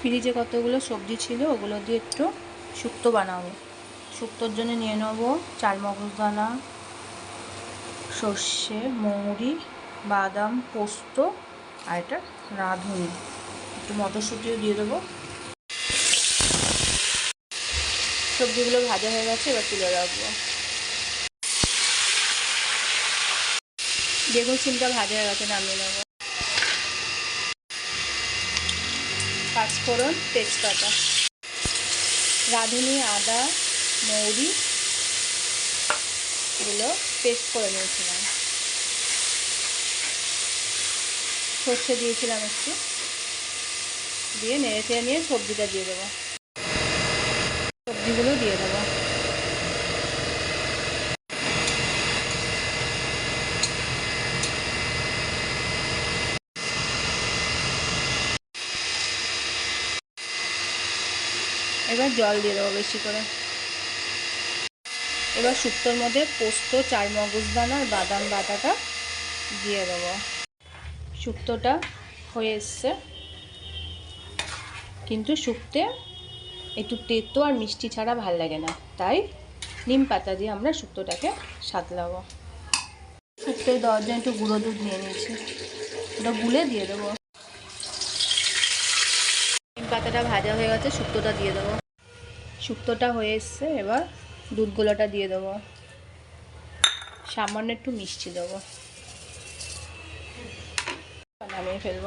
ফ্রিজে কতগুলো সবজি ছিল, ওগুলো দিয়ে একটু শুক্তো বানাবো। শুক্তোর জন্য নিয়ে নেব চাল মগজদানা, সর্ষে, মৌরি, বাদাম, পোস্ত আর এটা রাঁধুনি। একটু মটরশুঁটিও দিয়ে দেবো। সবজিগুলো ভাজা হয়ে গেছে, এবার তুলে রাখব। বেগুন সিমটা ভাজা হয়ে গেছে, নামিয়ে নেব। পাঁচফোড়ন তেজপাতা। রাঁধুনি, আদা, মৌরি, এগুলো পেস্ট করে নিয়েছিলাম। সর্ষে দিয়েছিলাম একটু। দিয়ে নেড়ে চেড়ে নিয়ে সবজিটা দিয়ে দেবো। সবজিগুলো দিয়ে দেবো। এবার জল দিয়ে দেবো বেশি করে। এবার শুক্তোর মধ্যে পোস্ত চার মগজদানা আর বাদাম বাটাটা দিয়ে দেবো। শুক্তোটা হয়ে এসছে। কিন্তু শুক্তে একটু তেতো আর মিষ্টি ছাড়া ভালো লাগে না। তাই নিম পাতা দিয়ে আমরা শুক্তোটাকে সাতলাবো শুক্তোয় দেওয়ার একটু গুঁড়ো দুধ নিয়ে নিয়েছি। ওটা গুলে দিয়ে দেবো। পাতাটা ভাজা হয়ে গেছে, শুক্তোটা দিয়ে দেবো। শুক্তোটা হয়ে এসছে, এবার দুধগুলোটা দিয়ে দেবো। সামান্য একটু মিষ্টি দেবো। নামিয়ে ফেলব।